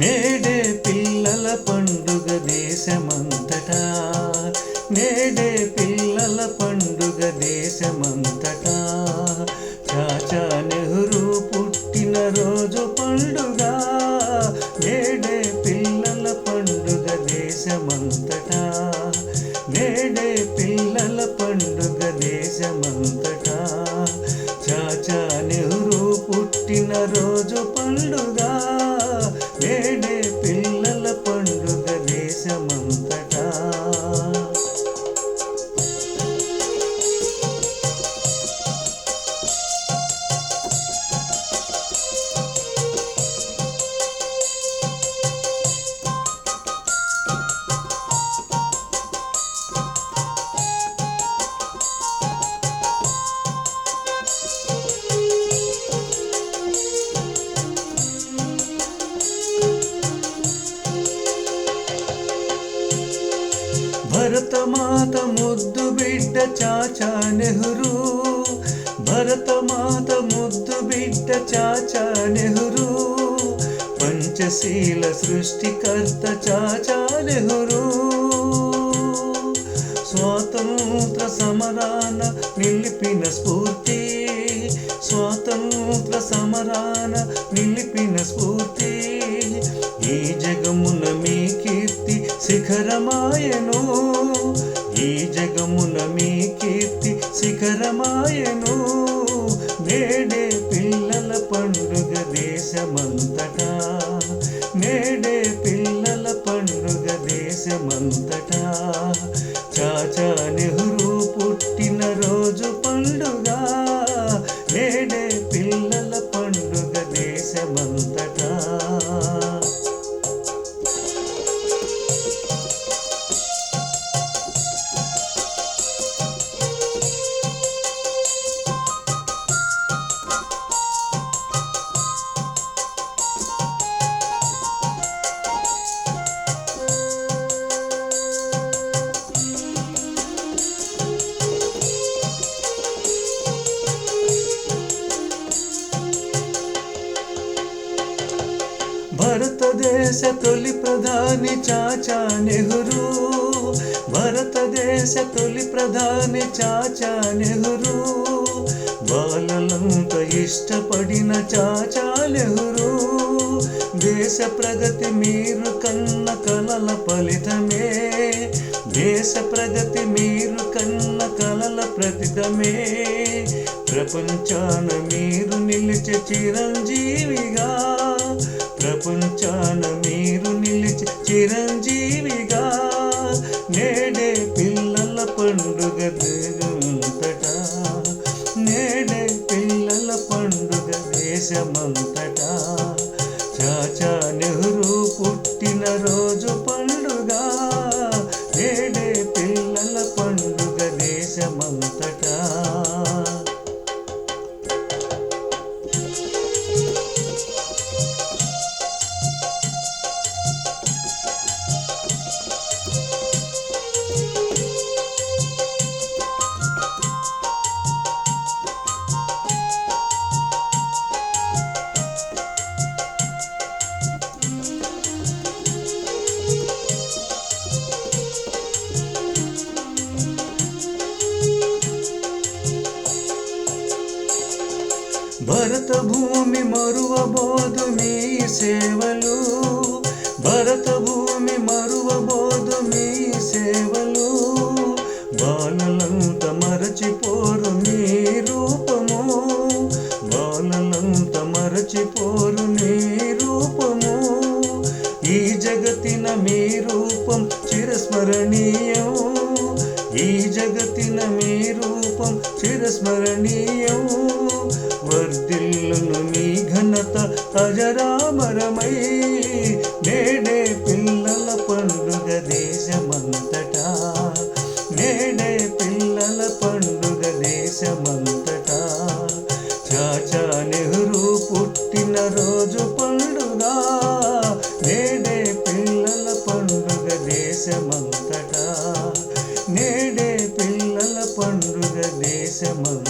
నేడే పిల్లల పండుగ దేశమంతటా? నేడే పిల్లల పండుగ దేశమంతటా? చాచా నెహ్రూ పుట్టిన రోజు పండుగ. నేడే పిల్లల పండుగ దేశమంతటా? నేడే పిల్లల పండుగ దేశమంతటా? దేశమంతటా భరతమాత ముద్దు బిడ్డ చాచా నెహ్రూ. భరతమాత ముద్దు బిడ్డ చాచా నెహ్రూ. పంచశీల సృష్టికర్త చాచా నెహ్రూ. స్వాతంత్ర సమరాన నిలిపిన స్ఫూర్తి. స్వాతంత్ర సమరాన నిలిపిన స్ఫూర్తి. ఈ జగమున మీ కీర్తి శిఖరమాయను. ఈ మీ కీర్తి శిఖరమాయను. నేడే పిల్లల పండుగ దేశమంతటా. నేడే పిల్లల పండుగ దేశమంత దేశ తొలి ప్రధాని చాచా నెహ్రూ. భారతదేశ తొలి ప్రధాని చాచా నెహ్రూ. బాలలంత ఇష్టపడిన చాచా నెహ్రూ. దేశ ప్రగతి మీరు కన్న కలల ఫలితమే. దేశ ప్రగతి మీరు కన్న కలల ప్రతితమే. ప్రపంచాన మీరు నిలిచే చిరంజీవిగా ప్రపంచాన మీరు నిలిచి చిరంజీవిగా నేడే పిల్లల పండుగ దేశమంతటా నేడే పిల్లల పండుగ దేశమంతటా భరత భూమి మరువబోదు మీ సేవలు. భరత భూమి మరువబోదు మీ సేవలు. బాలలంత మరచిపోరు మీ రూపము. బాలలంత మరచిపోరు నీ రూపము. ఈ జగతిన మీ రూపం చిరస్మరణీయం. ఈ జగతిన మీ రూపం రూపం చిరస్మరణీయం. వర్ధిల్లును మీ ఘనత అజరామరమై. నేడే పిల్లల పండుగ దేశమంతటా. నేడే పిల్లల పండుగ దేశమంతటా. చాచా నెహ్రూ పుట్టిన రోజు పండుగ. నేడే పిల్లల పండుగ దేశమంతటా. నేడే పిల్లల పండుగ దేశమంతటా